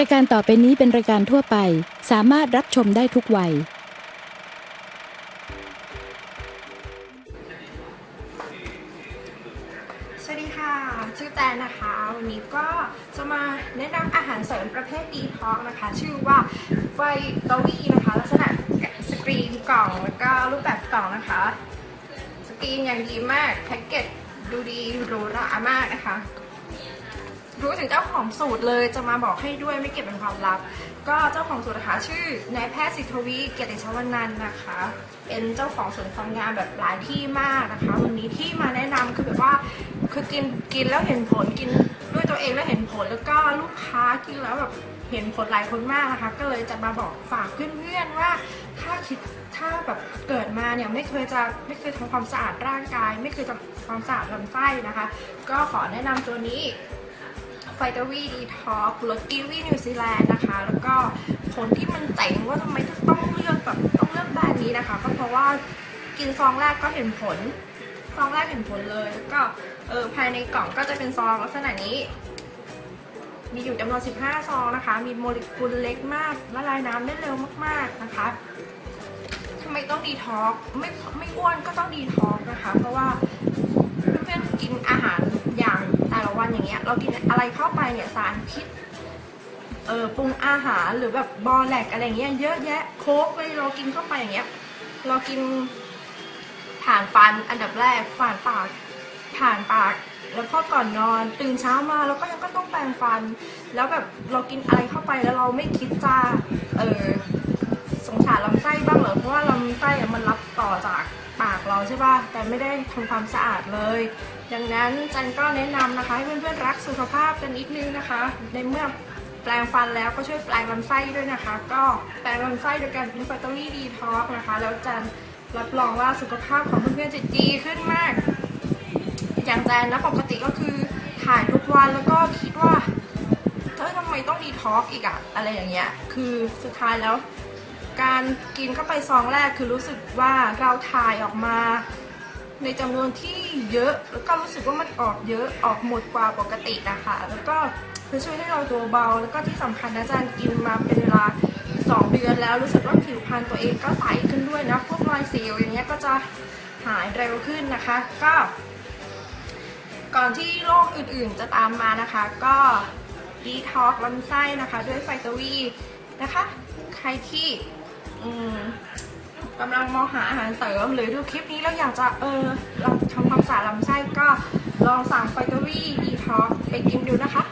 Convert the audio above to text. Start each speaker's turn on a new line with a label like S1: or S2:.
S1: รายการต่อไปนี้เป็นรายการทั่วไป สามารถรับชมได้ทุกวัย
S2: สวัสดีค่ะ ชื่อแตนนะคะ วันนี้ก็จะมาแนะนำอาหารเสริมประเภทดีท็อกนะคะ ชื่อว่าไฟตอวี่นะคะ ลักษณะสกรีนกล่องแล้วก็รูปแบบกล่องนะคะ สกรีนอย่างดีมาก แพ็กเกจดูดีหรูหรามากนะคะ รู้ถึงเจ้าของสูตรเลยจะมาบอกให้ด้วยไม่เก็บเป็นความลับ ก็เจ้าของสูตรนะคะชื่อนายแพทย์สิทธวีเกียรติชวนันนะคะ เป็นเจ้าของสวนความงามแบบหลายที่มากนะคะ วันนี้ที่มาแนะนำคือแบบว่าคือกินกินแล้วเห็นผลกินด้วยตัวเองแล้วเห็นผลแล้วก็ลูกค้ากินแล้วแบบเห็นผลหลายคนมากนะคะ ก็เลยจะมาบอกฝากเพื่อนๆว่าถ้าคิดถ้าแบบเกิดมาเนี่ยไม่เคยจะไม่เคยทำความสะอาดร่างกาย ไม่เคยทำความสะอาดลำไส้นะคะ ก็ขอแนะนำตัวนี้ ไฟเตอร์วีดีท็อกรสกีวีนิวซีแลนด์นะคะ แล้วก็ผลที่มันเจ๋งว่าทำไมต้องเลือกแบบต้องเลือกแบรนด์นี้นะคะ ก็เพราะว่ากินซองแรกก็เห็นผล ซองแรกเห็นผลเลย แล้วก็เออภายในกล่องก็จะเป็นซองลักษณะนี้ มีอยู่จำนวน 15 ซองนะคะ มีโมเลกุลเล็กมากละลายน้ำได้เร็วมาก ๆนะคะทำไมต้องดีท็อกไม่ไม่อ้วนก็ต้องดีท็อกนะคะ เพราะว่าเพื่อนๆกินอาหาร อะไรเข้าไปเนี่ยสารพิษเออปรุงอาหารหรือแบบบอแลกอะไรเงี้ยเยอะแยะโค้กเลยเรากินเข้าไปอย่างเงี้ย เรากินผ่านฟันอันดับแรกผ่านปากผ่านปาก แล้วพอก่อนนอนตื่นเช้ามาเราก็ยังก็ต้องแปรงฟัน แล้วแบบเรากินอะไรเข้าไปแล้วเราไม่คิดจะเออสงสารลำไส้บ้างเหรอเพราะว่าลำไส้มันรับต่อจาก เราใช่ป่ะ แต่ไม่ได้ทำความสะอาดเลย ดังนั้นจันก็แนะนำนะคะ ให้เพื่อนๆรักสุขภาพกันนิดนึงนะคะ ในเมื่อแปลงฟันแล้วก็ช่วยแปลงลำไส้ด้วยนะคะ ก็แปลงลำไส้โดยการกินแฟตเตอรี่ดีท็อกนะคะ แล้วจันรับรองว่าสุขภาพของเพื่อนๆจะดีขึ้นมาก อย่างแจนนะปกติก็คือถ่ายทุกวันแล้วก็คิดว่าเธอทำไมต้องดีท็อกอีกอะอะไรอย่างเงี้ย คือสุดท้ายแล้ว การกินเข้าไปซองแรกคือรู้สึกว่าเราถ่ายออกมา ในจำนวนที่เยอะ แล้วก็รู้สึกว่ามันออกเยอะออกหมดกว่าปกตินะคะแล้วก็จะช่วยให้เราตัวเบา แล้วก็ที่สำคัญนะอาจารย์กินมาเป็นเวลา 2 เดือนแล้วรู้สึกว่าผิวพรรณตัวเองก็ใสขึ้นด้วยนะพวกรอยสิวอย่างเงี้ยก็จะหายเร็วขึ้นนะคะ ก็ ก่อนที่โรคอื่นๆจะตามมานะคะ ก็ดีท็อกลำไส้นะคะ ด้วยไฟตวีนะคะ ใครที่ กำลังมองหาอาหารเสริม หรือดูคลิปนี้แล้วอยากจะเออลองทำความสะอาดลำไส้ก็ลองสั่งไฟตวี่ดีท็อกไปกินดูนะคะ